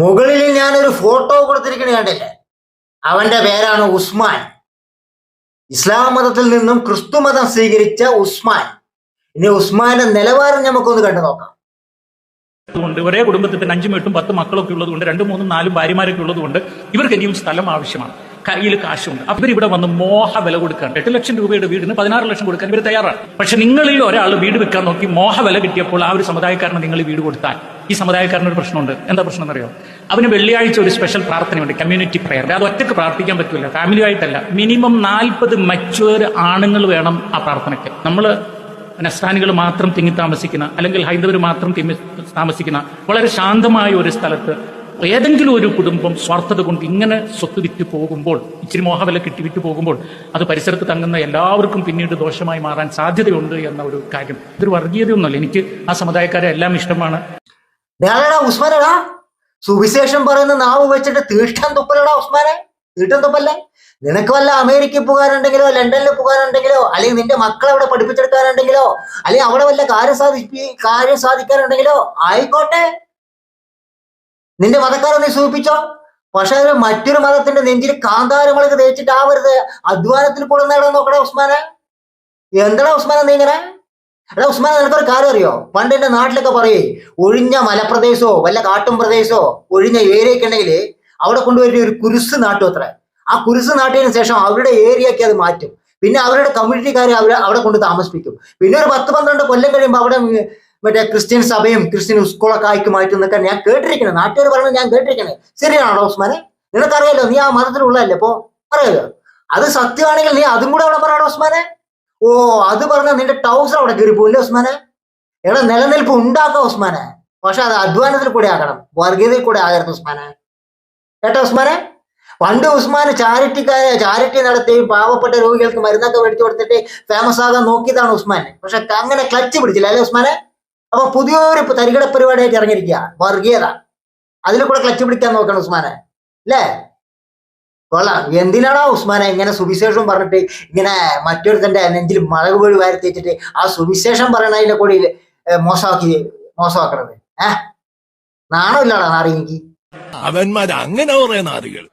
മുകളിൽ ഞാനൊരു ഫോട്ടോ കൊടുത്തിരിക്കണ കണ്ടില്ലേ? അവന്റെ പേരാണ് ഉസ്മാൻ. ഇസ്ലാം മതത്തിൽ നിന്നും ക്രിസ്തു മതം സ്വീകരിച്ച ഉസ്മാൻ. ഇനി ഉസ്മാന്റെ നിലവാരം നമുക്കൊന്ന് കണ്ടു നോക്കാം. ഒരേ കുടുംബത്തിൽ തന്നെ അഞ്ചും എട്ടും പത്ത് മക്കളൊക്കെ ഉള്ളതുകൊണ്ട് രണ്ടും മൂന്നും നാലും ഭാര്യമാരൊക്കെ ഉള്ളതുകൊണ്ട് ഇവർക്ക് ഇനിയും സ്ഥലം ആവശ്യമാണ്. കയ്യിൽ കാശുണ്ട്. അവർ ഇവിടെ വന്ന് മോഹ വില കൊടുക്കാൻ എട്ട് ലക്ഷം രൂപയുടെ വീടിന് പതിനാറ് ലക്ഷം കൊടുക്കാൻ ഇവർ തയ്യാറാണ്. പക്ഷെ നിങ്ങളിൽ ഒരാൾ വീട് വെക്കാൻ നോക്കി മോഹ വില കിട്ടിയപ്പോൾ ആ ഒരു സമുദായക്കാരന് നിങ്ങൾ വീട് കൊടുത്താൽ ഈ സമുദായക്കാരന് ഒരു പ്രശ്നമുണ്ട്. എന്താ പ്രശ്നം എന്നറിയോ അവന് വെള്ളിയാഴ്ച ഒരു സ്പെഷ്യൽ പ്രാർത്ഥനയുണ്ട്. കമ്മ്യൂണിറ്റി പ്രെയർ അത് ഒറ്റയ്ക്ക് പ്രാർത്ഥിക്കാൻ പറ്റില്ല ഫാമിലി ആയിട്ടല്ല. മിനിമം നാൽപ്പത് മച്ചുവർ ആണുങ്ങൾ വേണം ആ പ്രാർത്ഥനയ്ക്ക്. നമ്മൾ നസ്താനികൾ മാത്രം തിങ്ങി താമസിക്കുന്ന അല്ലെങ്കിൽ ഹൈന്ദവർ മാത്രം തിങ്ങി താമസിക്കുന്ന വളരെ ശാന്തമായ ഒരു സ്ഥലത്ത് ഏതെങ്കിലും ഒരു കുടുംബം സ്വാർത്ഥത കൊണ്ട് ഇങ്ങനെ സ്വത്ത് വിറ്റ് പോകുമ്പോൾ ഇച്ചിരി മോഹവില കിട്ടി വിറ്റ് പോകുമ്പോൾ അത് പരിസരത്ത് തങ്ങുന്ന എല്ലാവർക്കും പിന്നീട് ദോഷമായി മാറാൻ സാധ്യതയുണ്ട് എന്ന ഒരു കാര്യം. ഇതൊരു വർഗീയതയൊന്നുമല്ല. എനിക്ക് ആ സമുദായക്കാരെ എല്ലാം ഇഷ്ടമാണ്. ഞാനടാ ഉസ്മാനടാ. സുവിശേഷം പറയുന്ന നാവ് വെച്ചിട്ട് തീഷ്ഠം തുപ്പലടാ ഉസ്മാനെ. തീട്ടം തുപ്പല്ലേ? നിനക്ക് വല്ല അമേരിക്കയിൽ പോകാനുണ്ടെങ്കിലോ ലണ്ടനിൽ പോകാനുണ്ടെങ്കിലോ അല്ലെങ്കിൽ നിന്റെ മക്കളെ അവിടെ പഠിപ്പിച്ചെടുക്കാനുണ്ടെങ്കിലോ അല്ലെങ്കിൽ അവിടെ വല്ല കാര്യം സാധിപ്പി കാര്യം സാധിക്കാനുണ്ടെങ്കിലോ ആയിക്കോട്ടെ. നിന്റെ മതക്കാരെ നീ സൂചിപ്പിച്ചോ? പക്ഷെ അതിന് മറ്റൊരു മതത്തിന്റെ നെഞ്ചിൽ കാന്താരങ്ങളൊക്കെ തേച്ചിട്ടാവരുത്. അധ്വാനത്തിൽ അധ്വാനത്തിൽ നേടാൻ നോക്കടാ ഉസ്മാനെ. എന്താടാ ഉസ്മാനെ നീ ഇങ്ങനെ? എടാ ഉസ്മാൻ നിനക്കൊരു കാര്യം അറിയോ? പണ്ട് എന്റെ നാട്ടിലൊക്കെ പറയേ ഒഴിഞ്ഞ മലപ്രദേശോ വല്ല കാട്ടും പ്രദേശമോ ഒഴിഞ്ഞ ഏരിയയൊക്കെ ഉണ്ടെങ്കിൽ അവിടെ കൊണ്ടുവരുന്ന ഒരു കുരിസ് നാട്ടും അത്ര. ആ കുരിസ് നാട്ടിയതിനു ശേഷം അവരുടെ ഏരിയക്ക് അത് മാറ്റും. പിന്നെ അവരുടെ കമ്മ്യൂണിറ്റിക്കാരെ അവർ അവിടെ കൊണ്ട് താമസിപ്പിക്കും. പിന്നെ ഒരു പത്ത് പന്ത്രണ്ട് കൊല്ലം കഴിയുമ്പോൾ അവിടെ മറ്റേ ക്രിസ്ത്യൻ സഭയും ക്രിസ്ത്യൻ സ്കൂളൊക്കെ ആക്കി മാറ്റും എന്നൊക്കെ ഞാൻ കേട്ടിരിക്കണേ. നാട്ടുകാർ പറയുന്നത് ഞാൻ കേട്ടിരിക്കണേ. ശരിയാണോ ഉസ്മാനെ? നിനക്കറിയാലോ നീ ആ മതത്തിലുള്ളതല്ലേ അപ്പോ അറിയാലോ? അത് സത്യമാണെങ്കിൽ നീ അതും കൂടെ അവിടെ പറയണോ ഉസ്മാനെ? ഓ അത് പറഞ്ഞ നിന്റെ ടൗസർ അവിടെ കയറി പോയില്ലേ ഉസ്മാനെ? എടാ നിലനിൽപ്പ് ഉണ്ടാക്കാം ഉസ്മാനെ. പക്ഷെ അത് അധ്വാനത്തിൽ കൂടെ ആകണം. വർഗീയതയിൽ കൂടെ ആകരുത് ഉസ്മാനെ. കേട്ടോ ഉസ്മാനെ? പണ്ട് ഉസ്മാൻ ചാരിറ്റിക്കാരെ ചാരിറ്റി നടത്തി പാവപ്പെട്ട രോഗികൾക്ക് മരുന്നൊക്കെ മേടിച്ചു കൊടുത്തിട്ട് ഫേമസ് ആകാൻ നോക്കിയതാണ് ഉസ്മാൻ പക്ഷെ അങ്ങനെ ക്ലച്ച് പിടിച്ചില്ല അല്ലേ ഉസ്മാനെ? അപ്പൊ പുതിയൊരു തരികട പരിപാടിയായിട്ട് ഇറങ്ങിയിരിക്കുക വർഗീയത. അതിൽ കൂടെ ക്ലച്ച് പിടിക്കാൻ നോക്കണം ഉസ്മാനെ. അല്ലേ? കൊള്ളാം. എന്തിനാണോ ഉസ്മാനെ ഇങ്ങനെ സുവിശേഷം പറഞ്ഞിട്ട് ഇങ്ങനെ മറ്റൊരുത്തന്റെ നെഞ്ചിൽ മുളക് പോലും വാരിത്തേച്ചിട്ട് ആ സുവിശേഷം പറയണതിന്റെ കൂടി മോശമാക്കി മോശമാക്കണത്. ഏഹ് നാണമില്ലാടാ നാറി എനിക്ക് അവന്മാർ അങ്ങനെ കുറെ നാറികൾ